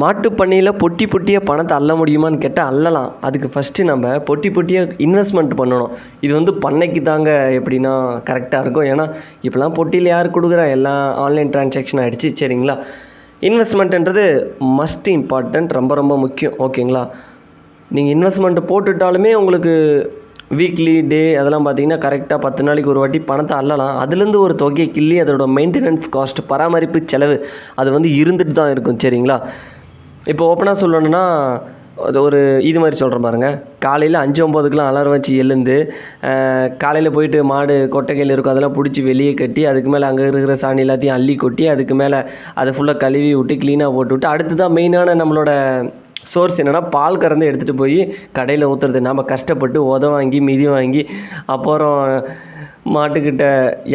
மாட்டுப் பண்ணையில் பொட்டி பொட்டியாக பணத்தை அள்ள முடியுமான்னு கேட்டால் அள்ளலாம் அதுக்கு ஃபஸ்ட்டு நம்ம பொட்டி பொட்டியாக இன்வெஸ்ட்மெண்ட் பண்ணணும். இது வந்து பண்ணைக்கு தாங்க எப்படின்னா கரெக்டாக இருக்கும். ஏன்னா இப்போலாம் பொட்டியில் யார் கொடுக்குறா? எல்லாம் ஆன்லைன் டிரான்சாக்ஷன் ஆகிடுச்சு சரிங்களா? இன்வெஸ்ட்மெண்ட்டுன்றது மஸ்ட் இம்பார்ட்டண்ட் ரொம்ப ரொம்ப முக்கியம். ஓகேங்களா? நீங்கள் இன்வெஸ்ட்மெண்ட்டு போட்டுட்டாலுமே உங்களுக்கு வீக்லி டே அதெல்லாம் பார்த்தீங்கன்னா கரெக்டாக பத்து நாளைக்கு ஒரு வாட்டி பணத்தை அள்ளலாம். அதுலேருந்து ஒரு தொகையை கிள்ளி அதோட மெயின்டெனன்ஸ் காஸ்ட் பராமரிப்பு செலவு அது வந்து இருந்துட்டு தான் இருக்கும். சரிங்களா? இப்போ ஓப்பனாக சொல்லணுன்னா அது ஒரு இது மாதிரி சொல்கிற பாருங்க. காலையில் அஞ்சு ஒம்போதுக்கெலாம் அலாரம் வச்சு எழுந்து காலையில் போயிட்டு மாடு கொட்டைக்கையில் இருக்கும் அதெல்லாம் பிடிச்சி வெளியே கட்டி அதுக்கு மேலே அங்கே இருக்கிற சாணி எல்லாத்தையும் அள்ளி கொட்டி அதுக்கு மேலே அதை ஃபுல்லாக கழுவி விட்டு க்ளீனாக போட்டு விட்டு அடுத்து தான் மெயினான நம்மளோட சோர்ஸ் என்னென்னா பால் கறந்து எடுத்துகிட்டு போய் கடையில் ஊற்றுறது நம்ம கஷ்டப்பட்டு உத வாங்கி மிதி வாங்கி அப்புறம் மாட்டுக்கிட்ட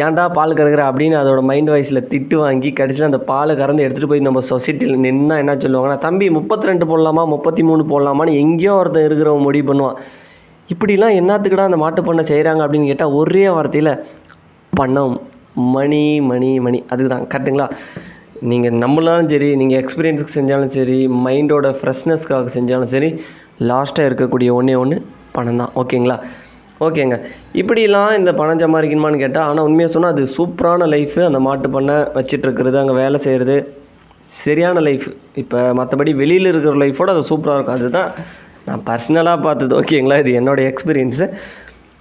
ஏன்டா பால் கறக்குற அப்படின்னு அதோட மைண்ட் வாய்ஸில் திட்டு வாங்கி கடைசியில் அந்த பாலை கறந்து எடுத்துகிட்டு போய் நம்ம சொசைட்டியில் நின்னா என்ன சொல்லுவாங்கன்னா தம்பி முப்பத்தி ரெண்டு போடலாமா முப்பத்தி மூணு போடலாமான்னு எங்கேயோ ஒருத்தன் இருக்கிறவன் முடிவு பண்ணுவான். இப்படிலாம் என்னத்துக்குடா அந்த மாட்டு பண்ணை செய்கிறாங்க அப்படின்னு கேட்டால் ஒரே வார்த்தையில் பணம் மணி மணி மணி. அதுதான் கரெக்டுங்களா நீங்கள் நம்மளாலும் சரி நீங்கள் எக்ஸ்பீரியன்ஸுக்கு செஞ்சாலும் சரி மைண்டோட ஃப்ரெஷ்னஸ்க்காக செஞ்சாலும் சரி லாஸ்ட்டாக இருக்கக்கூடிய ஒன்றே ஒன்று பணம் தான். ஓகேங்களா ஓகேங்க இப்படிலாம் இந்த பணம் சம்பாதிக்கணுமான்னு கேட்டால் ஆனால் உண்மையாக சொன்னால் அது சூப்பரான லைஃபு அந்த மாட்டு பண்ணை வச்சிட்ருக்கிறது அங்கே வேலை செய்கிறது சரியான லைஃப் இப்போ மற்றபடி வெளியில் இருக்கிற லைஃபோட அது சூப்பராக இருக்கும். அதுதான் நான் பர்சனலாக பார்த்தது. ஓகேங்களா இது என்னோடய எக்ஸ்பீரியன்ஸு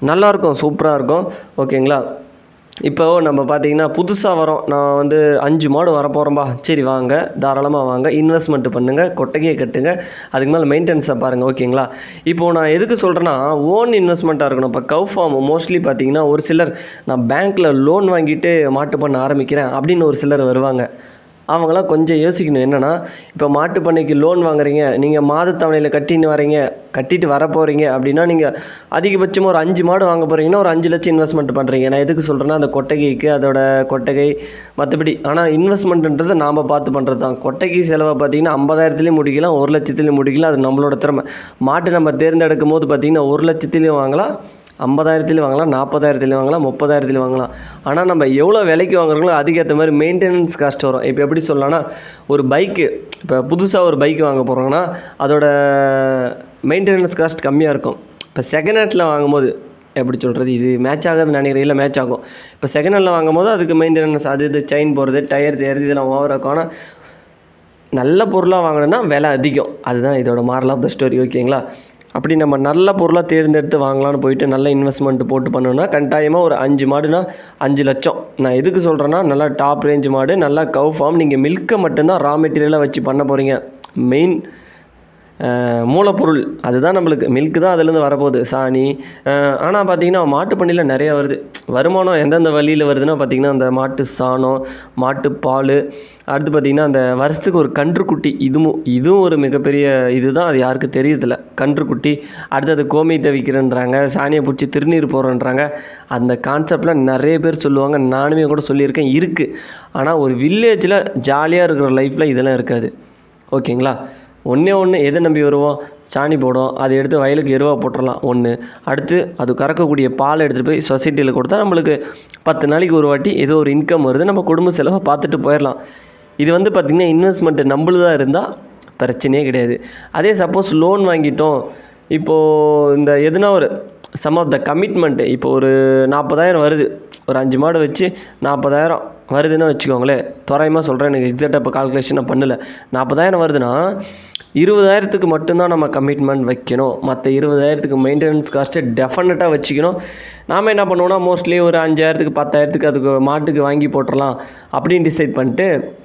நல்லாயிருக்கும் சூப்பராக இருக்கும். ஓகேங்களா இப்போ நம்ம பார்த்தீங்கன்னா புதுசாக வரோம். நான் வந்து அஞ்சு மாடு வரப்போகிறோம்பா சரி வாங்க. தாராளமாக வாங்க. இன்வெஸ்ட்மெண்ட் பண்ணுங்கள் கொட்டகையை கட்டுங்க. அதுக்கு மேலே மெயின்டெனன்ஸை பாருங்கள் ஓகேங்களா? இப்போது நான் எதுக்கு சொல்கிறேன்னா ஓன் இன்வெஸ்ட்மெண்ட்டாக இருக்கணும். இப்போ கவு ஃபார்ம் மோஸ்ட்லி பார்த்தீங்கன்னா ஒரு சிலர் நான் பேங்க்கில் லோன் வாங்கிட்டு மாட்டு பண்ண ஆரம்பிக்கிறேன் அப்படின்னு ஒரு சிலர் வருவாங்க. அவங்களாம் கொஞ்சம் யோசிக்கணும். என்னென்னா இப்போ மாட்டு பண்ணைக்கு லோன் வாங்குறீங்க நீங்கள் மாதத்தவணையில் கட்டின்னு வரீங்க கட்டிட்டு வர போகிறீங்க அப்படின்னா நீங்கள் அதிகபட்சமாக ஒரு அஞ்சு மாடு வாங்க போகிறீங்கன்னா ஒரு அஞ்சு லட்சம் இன்வெஸ்ட்மெண்ட் பண்ணுறீங்க நான் எதுக்கு சொல்கிறேன்னா அந்த கொட்டகைக்கு அதோட கொட்டகை மற்றபடி ஆனால் இன்வெஸ்ட்மெண்ட்டுன்றது நாம் பார்த்து பண்ணுறது தான் கொட்டகை செலவை பார்த்தீங்கன்னா ஐம்பதாயிரத்துலேயும் முடிக்கலாம் ஒரு லட்சத்துலேயும் முடிக்கலாம். அது நம்மளோட திறமை. மாட்டு நம்ம தேர்ந்தெடுக்கும் போது பார்த்தீங்கன்னா ஒரு லட்சத்துலேயும் வாங்கலாம் ஐம்பதாயிரத்துலேயும் வாங்கலாம் நாற்பதாயிரத்துலேயும் வாங்கலாம் முப்பதாயிரத்துலேயும் வாங்கலாம். ஆனால் நம்ம எவ்வளோ விலைக்கு வாங்குறோங்களோ அதுக்கேற்ற மாதிரி மெயின்டெனன்ஸ் காஸ்ட் வரும். இப்போ எப்படி சொல்லலாம்னா ஒரு பைக்கு இப்போ புதுசாக ஒரு பைக் வாங்க போகிறோங்கன்னா அதோட மெயின்டெனன்ஸ் காஸ்ட் கம்மியாக இருக்கும். இப்போ செகண்ட் ஹேண்டில் வாங்கும்போது எப்படி சொல்கிறது இது மேட்ச் ஆகாதுன்னு நினைக்கிறேன் இல்லை மேட்ச் ஆகும். இப்போ செகண்ட் ஹேண்டில் வாங்கும்போது அதுக்கு மெயின்டெனன்ஸ் அது இது செயின் போகிறது டயர் தேர்றது இதெல்லாம் ஓவர் இருக்கும் ஆனால் நல்ல பொருளாக வாங்கினோன்னா விலை அதிகம். அதுதான் இதோட மாரலாக பெஸ்ட் ஸ்டோரி ஓகேங்களா அப்படி நம்ம நல்ல பொருளாக தேர்ந்தெடுத்து வாங்கலாம்னு போயிட்டு நல்ல இன்வெஸ்ட்மெண்ட் போட்டு பண்ணோன்னா கட்டாயமாக ஒரு அஞ்சு மாடுனா அஞ்சு லட்சம். நான் எதுக்கு சொல்கிறேன்னா நல்லா டாப் ரேஞ்ச் மாடு நல்லா கவ் ஃபார்ம் நீங்கள் மில்க்கை மட்டும்தான் ரா மெட்டீரியலாக வச்சு பண்ண போகிறீங்க மெயின் மூலப்பொருள். அதுதான் நம்மளுக்கு. மில்க்கு தான் அதுலேருந்து வரப்போகுது. சாணி ஆனால் பார்த்தீங்கன்னா மாட்டு பண்ணையில் நிறையா வருது. வருமானம் எந்தெந்த வழியில் வருதுன்னா பார்த்தீங்கன்னா அந்த மாட்டு சாணம் மாட்டு பால் அடுத்து பார்த்திங்கன்னா அந்த வருஷத்துக்கு ஒரு கன்றுக்குட்டி. இதுவும் இதுவும் ஒரு மிகப்பெரிய இதுதான். அது யாருக்கும் தெரியறதில்ல. கன்றுக்குட்டி அடுத்தது கோமியத்தை தவிக்கிறேன்றாங்க சாணியை பிடிச்சி திருநீர் போகிறோன்றாங்க அந்த கான்செப்டில் நிறைய பேர் சொல்லுவாங்க. நானுமே கூட சொல்லியிருக்கேன். இருக்குது ஆனால் ஒரு வில்லேஜில் ஜாலியாக இருக்கிற லைஃப்பில் இதெல்லாம் இருக்காது. ஓகேங்களா? ஒன்றே ஒன்று எதை நம்பி வருவோம்? சாணி போடும் அதை எடுத்து வயலுக்கு எருவாக போட்டுடலாம் ஒன்று அடுத்து அது கறக்கக்கூடிய பாலை எடுத்துகிட்டு போய் சொசைட்டியில் கொடுத்தா நம்மளுக்கு பத்து நாளைக்கு ஒரு வாட்டி ஏதோ ஒரு இன்கம் வருது. நம்ம குடும்ப செலவை பார்த்துட்டு போயிடலாம் இது வந்து பார்த்திங்கன்னா இன்வெஸ்ட்மெண்ட்டு நம்மளுதாக இருந்தால் பிரச்சனையே கிடையாது. அதே சப்போஸ் லோன் வாங்கிட்டோம். இப்போது இந்த எதுனா ஒரு சம் ஆஃப் த கமிட்மெண்ட்டு இப்போ ஒரு நாற்பதாயிரம் வருது. ஒரு அஞ்சு மாடு வச்சு நாற்பதாயிரம் வருதுன்னு வச்சுக்கோங்களேன். தோராயமாக சொல்கிறேன் எனக்கு எக்ஸாக்டாக இப்போ கால்குலேஷன் நான் நாற்பதாயிரம் வருதுன்னா இருபதாயிரத்துக்கு மட்டும்தான் நம்ம கமிட்மெண்ட் வைக்கணும். மற்ற இருபதாயிரத்துக்கு மெயின்டெனன்ஸ் காஸ்ட்டு டெஃபினட்டாக வச்சுக்கணும். நாம் என்ன பண்ணுவோம்னா மோஸ்ட்லி ஒரு அஞ்சாயிரத்துக்கு பத்தாயிரத்துக்கு அதுக்கு மாட்டுக்கு வாங்கி போட்டுடலாம் அப்படின்னு டிசைட் பண்ணிட்டு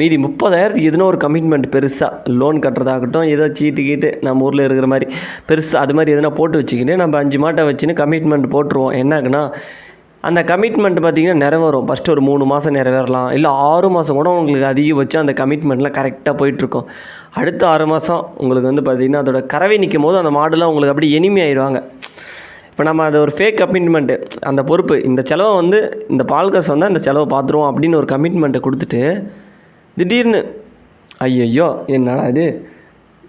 மீதி முப்பதாயிரத்துக்கு எதுனா ஒரு கமிட்மெண்ட் பெருசாக லோன் கட்டுறதாகட்டும் ஏதோ சீட்டு கீட்டு நம்ம ஊரில் இருக்கிற மாதிரி. பெருசாக அது மாதிரி எதுனா போட்டு வச்சுக்கிட்டு நம்ம அஞ்சு மாட்டை வச்சுன்னு கமிட்மெண்ட் போட்டுருவோம். என்னாக்குன்னா அந்த கமிட்மெண்ட் பார்த்திங்கன்னா நிறைவேறும். ஃபஸ்ட்டு ஒரு மூணு மாதம் நிறைவேறலாம். இல்லை ஆறு மாதம் கூட உங்களுக்கு அதிகபட்சம் அந்த கமிட்மெண்ட்லாம் கரெக்டாக போயிட்டுருக்கும். அடுத்த ஆறு மாதம் உங்களுக்கு வந்து பார்த்திங்கன்னா அதோட கறவை நிற்கும் போது அந்த மாடுலாம் உங்களுக்கு அப்படியே எளிமை ஆயிடுவாங்க இப்போ நம்ம அது ஒரு ஃபேக் கமிட்மெண்ட்டு அந்த பொறுப்பு இந்த செலவை வந்து இந்த பால் காசு வந்தால் இந்த செலவை பார்த்துருவோம் அப்படின்னு ஒரு கமிட்மெண்ட்டை கொடுத்துட்டு திடீர்னு ஐயையோ என்னடா இது?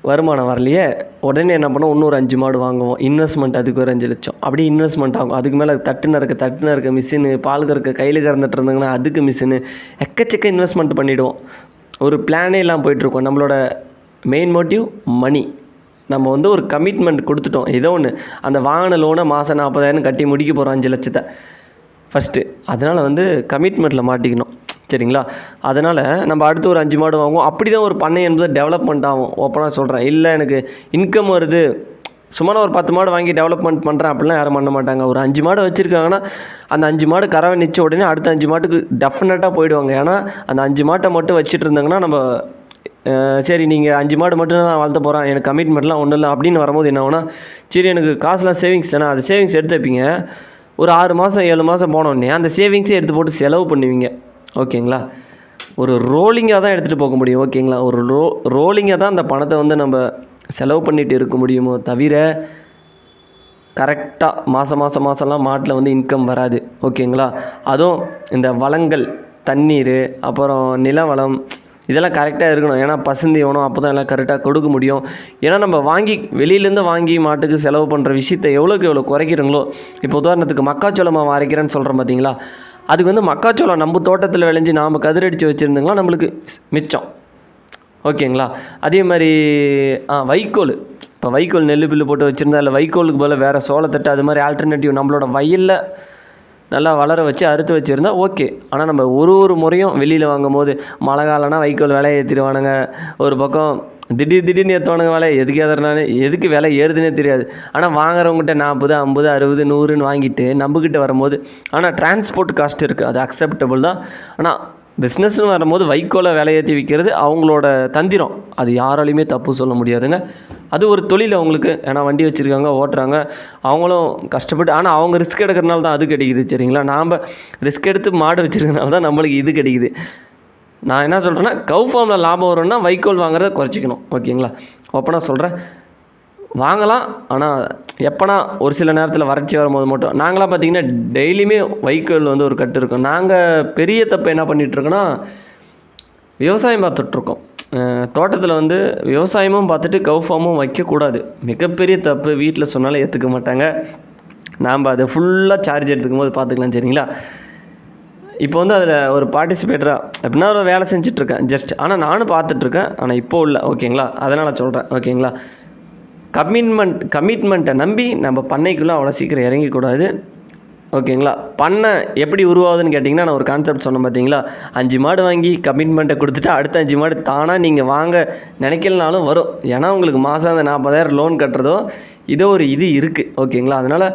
வருமானம் வரலையே. உடனே என்ன பண்ணுவோம் இன்னொரு அஞ்சு மாடு வாங்குவோம். இன்வெஸ்ட்மெண்ட் அதுக்கு ஒரு அஞ்சு லட்சம். அப்படியே இன்வெஸ்ட்மெண்ட் ஆகும். அதுக்கு மேலே தட்டுன இருக்க தட்டுன இருக்க மிஷினு பால் கறக்க கையில் கறந்துட்டு இருந்தாங்கன்னா அதுக்கு மிஷினு எக்கச்சக்க இன்வெஸ்ட்மெண்ட் பண்ணிவிடுவோம் ஒரு பிளானே எல்லாம் போயிட்டுருக்கோம். நம்மளோட மெயின் மோட்டிவ் மணி நம்ம வந்து ஒரு கமிட்மெண்ட் கொடுத்துட்டோம். ஏதோ ஒன்று அந்த வாங்கின லோனை மாதம் நாற்பதாயிரம் கட்டி முடிக்க போகிறோம் அஞ்சு லட்சத்தை. ஃபஸ்ட்டு அதனால் வந்து கமிட்மெண்ட்டில் மாட்டிக்கணும். சரிங்களா? அதனால் நம்ம அடுத்து ஒரு அஞ்சு மாடு வாங்குவோம். அப்படி தான் ஒரு பண்ணை என்பது டெவலப்மெண்ட் ஆகும். ஓப்பனாக சொல்கிறேன் இல்லை எனக்கு இன்கம் வருது. சும்மா ஒரு பத்து மாடு வாங்கி டெவலப்மெண்ட் பண்ணுறேன் அப்படிலாம் யாரும் பண்ண மாட்டாங்க. ஒரு அஞ்சு மாடு வச்சுருக்காங்கன்னா அந்த அஞ்சு மாடு கறவை நிச்ச உடனே அடுத்த அஞ்சு மாட்டுக்கு டெஃபினட்டாக போயிடுவாங்க. ஏன்னா அந்த அஞ்சு மாட்டை மட்டும் வச்சுட்டு இருந்தாங்கன்னா நம்ம சரி நீங்கள் அஞ்சு மாடு மட்டும் தான் வளர்த்த போகிறேன் எனக்கு கமிட்மெண்ட்லாம் ஒன்றும் இல்லை. அப்படின்னு வரும்போது என்ன ஆகும்னா சரி எனக்கு காசுலாம் சேவிங்ஸ் தானே. அது சேவிங்ஸ் எடுத்து வைப்பீங்க. ஒரு ஆறு மாதம் ஏழு மாதம் போனோடனே அந்த சேவிங்ஸே எடுத்து போட்டு செலவு பண்ணுவீங்க. ஓகேங்களா? ஒரு ரோலிங்காக தான் எடுத்துகிட்டு போக முடியும் ஓகேங்களா? ஒரு ரோ ரோலிங்காக தான் அந்த பணத்தை வந்து நம்ம செலவு பண்ணிட்டு இருக்க முடியுமோ தவிர கரெக்டாக மாதம் மாதம் மாதம்லாம் மாட்டில் வந்து இன்கம் வராது ஓகேங்களா? அதுவும் இந்த வளங்கள் தண்ணீர் அப்புறம் நிலவளம் இதெல்லாம் கரெக்டாக இருக்கணும். ஏன்னா பசுந்தீவனம் அப்போ தான் எல்லாம் கரெக்டாக கொடுக்க முடியும். ஏன்னா நம்ம வாங்கி வெளியிலேருந்து வாங்கி மாட்டுக்கு செலவு பண்ணுற விஷயத்தை எவ்வளோக்கு எவ்வளோ குறைக்கிறீங்களோ இப்போ உதாரணத்துக்கு மக்காச்சோளம் அரைக்கிறேன்னு சொல்கிறோம் பார்த்தீங்களா அதுக்கு வந்து மக்காச்சோளம் நம்ம தோட்டத்தில் விளைஞ்சி நாம் கதிரடித்து வச்சுருந்தோங்களா நம்மளுக்கு மிச்சம். ஓகேங்களா? அதே மாதிரி ஆ வைக்கோல். இப்போ வைக்கோல் நெல் பில்லு போட்டு வச்சுருந்தா இல்லை வைக்கோலுக்கு போல் வேறு சோளத்தட்டு அது மாதிரி ஆல்டர்னேட்டிவ் நம்மளோட வயலில் நல்லா வளர வச்சு அறுத்து வச்சுருந்தா ஓகே. ஆனால் நம்ம ஒரு ஒரு முறையும் வெளியில் வாங்கும் போது மழை காலம்னா வைக்கோல் விலை ஏற்றிடுவானுங்க ஒரு பக்கம் திடீர் திடீர்னு ஏற்றுவானுங்க விலை எதுக்கு ஏற்றுறானு எதுக்கு விலை ஏறுதுன்னே தெரியாது. ஆனால் வாங்குறவங்ககிட்ட நாற்பது ஐம்பது அறுபது நூறுன்னு வாங்கிட்டு நம்மக்கிட்ட வரும்போது ஆனால் டிரான்ஸ்போர்ட் காஸ்ட் இருக்குது அது அக்செப்டபுள் தான். ஆனால் பிஸ்னஸ்னு வரும்போது வைக்கோலை விலையேற்றி விற்கிறது அவங்களோட தந்திரம். அது யாராலையுமே தப்பு சொல்ல முடியாதுங்க. அது ஒரு தொழில் அவங்களுக்கு. ஏன்னா வண்டி வச்சுருக்காங்க ஓட்டுறாங்க. அவங்களும் கஷ்டப்பட்டு ஆனால் அவங்க ரிஸ்க் எடுக்கிறனால தான் அது கிடைக்குது சரிங்களா? நாம் ரிஸ்க் எடுத்து மாடு வச்சுருக்கனால தான் நம்மளுக்கு இது கிடைக்குது. நான் என்ன சொல்கிறேன்னா கவு ஃபார்மில் லாபம் வரும்னா வைக்கோல் வாங்குறத குறைச்சிக்கணும். ஓகேங்களா? ஓப்பனாக சொல்கிறேன் வாங்கலாம் ஆனால் எப்போனா ஒரு சில நேரத்தில் வறட்சி வரும்போது மட்டும் நாங்களாம் பார்த்திங்கன்னா டெய்லியுமே வைக்கோல் வந்து ஒரு கட்டு இருக்கோம். நாங்கள் பெரிய தப்பு என்ன பண்ணிகிட்ருக்கோன்னா விவசாயம் பார்த்துட்ருக்கோம் தோட்டத்தில் வந்து விவசாயமும் பார்த்துட்டு கவு ஃபார்மும் வைக்கக்கூடாது மிகப்பெரிய தப்பு வீட்டில் சொன்னாலும் ஏற்றுக்க மாட்டாங்க. நாம் அதை ஃபுல்லாக சார்ஜ் எடுத்துக்கும் போது பார்த்துக்கலாம் சரிங்களா? இப்போ வந்து அதில் ஒரு பார்ட்டிசிபேட்டராக எப்படின்னா ஒரு வேலை செஞ்சிட்ருக்கேன் ஜஸ்ட் ஆனால் நானும் பார்த்துட்ருக்கேன் ஆனால் இப்போ இல்லை. ஓகேங்களா? அதனால் சொல்கிறேன் ஓகேங்களா? கமிட்மெண்ட் கமிட்மெண்ட்டை நம்பி நம்ம பண்ணைக்குள்ளே அவ்வளோ சீக்கிரம் இறங்கிக்கூடாது. ஓகேங்களா? பண்ணை எப்படி உருவாகுதுன்னு கேட்டிங்கன்னா நான் ஒரு கான்செப்ட் சொன்னேன் பார்த்தீங்களா அஞ்சு மாடு வாங்கி கமிட்மெண்ட்டை கொடுத்துட்டு அடுத்த அஞ்சு மாடு தானாக நீங்கள் வாங்க நினைக்கலனாலும் வரும். ஏன்னா உங்களுக்கு மாதம் அந்த நாற்பதாயிரம் லோன் கட்டுறதோ இதோ ஒரு இது இருக்குது ஓகேங்களா? அதனால்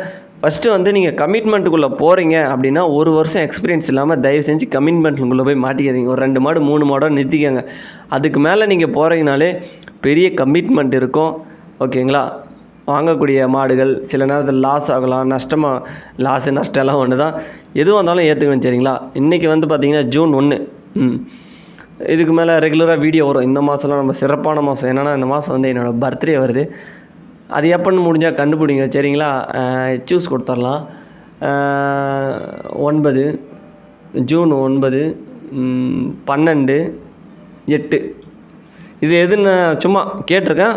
ஃபஸ்ட்டு வந்து நீங்கள் கமிட்மெண்ட்டுக்குள்ளே போகிறீங்க அப்படின்னா ஒரு வருஷம் எக்ஸ்பீரியன்ஸ் இல்லாமல் தயவு செஞ்சு கமிட்மெண்ட்டுக்குள்ளே போய் மாட்டிக்காதீங்க. ஒரு ரெண்டு மாடு மூணு மாடோ நிறுத்திக்கங்க. அதுக்கு மேலே நீங்கள் போகிறீங்கனாலே பெரிய கமிட்மெண்ட் இருக்கும். ஓகேங்களா வாங்கக்கூடிய மாடுகள் சில நேரத்தில் லாஸ் ஆகலாம். நஷ்டமாக லாஸு நஷ்டம்லாம் ஒன்று தான் எதுவாக இருந்தாலும் ஏற்றுக்கணும் சரிங்களா? இன்றைக்கி வந்து பார்த்திங்கன்னா ஜூன் ஒன்று ம். இதுக்கு மேலே ரெகுலராக வீடியோ வரும். இந்த மாதம்லாம் நம்ம சிறப்பான மாதம் என்னென்னா இந்த மாதம் வந்து என்னோடய பர்த்டே வருது. அது எப்போன்னு முடிஞ்சால் கண்டுபிடிங்க சரிங்களா? சூஸ் கொடுத்துர்லாம் ஒன்பது ஜூன் ஒன்பது பன்னெண்டு எட்டு. இது எதுன்னு சும்மா கேட்டிருக்கேன்.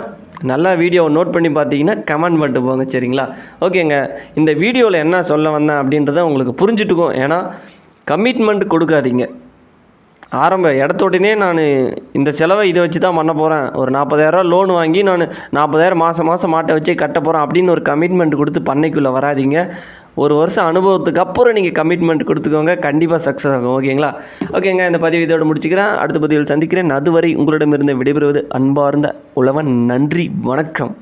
நல்லா வீடியோவை நோட் பண்ணி பார்த்தீங்கன்னா கமெண்ட் பண்ணிட்டு போங்க சரிங்களா? ஓகேங்க. இந்த வீடியோவில் என்ன சொல்ல வந்தேன் அப்படின்றத உங்களுக்கு புரிஞ்சுட்டுக்கும். ஏன்னா கமிட்மெண்ட் கொடுக்காதீங்க. ஆரம்ப இடத்தோடனே நான் இந்த செலவை இதை வச்சு தான் பண்ண போகிறேன் ஒரு நாற்பதாயிரரூவா லோன் வாங்கி நான் நாற்பதாயிரம் மாதம் மாதம் மாட்டை வச்சே கட்ட போகிறேன் அப்படின்னு ஒரு கமிட்மெண்ட் கொடுத்து பண்ணைக்குள்ளே வராதீங்க. ஒரு வருஷம் அனுபவத்துக்கு அப்புறம் நீங்கள் கமிட்மெண்ட் கொடுத்துக்கோங்க. கண்டிப்பாக சக்ஸஸ் ஆகும். ஓகேங்களா ஓகேங்க இந்த பதிவு இதோடு முடிச்சுக்கிறேன். அடுத்த பதிவில் சந்திக்கிறேன். அதுவரை உங்களிடமிருந்து விடைபெறுவது அன்பார்ந்த உழவன். நன்றி. வணக்கம்.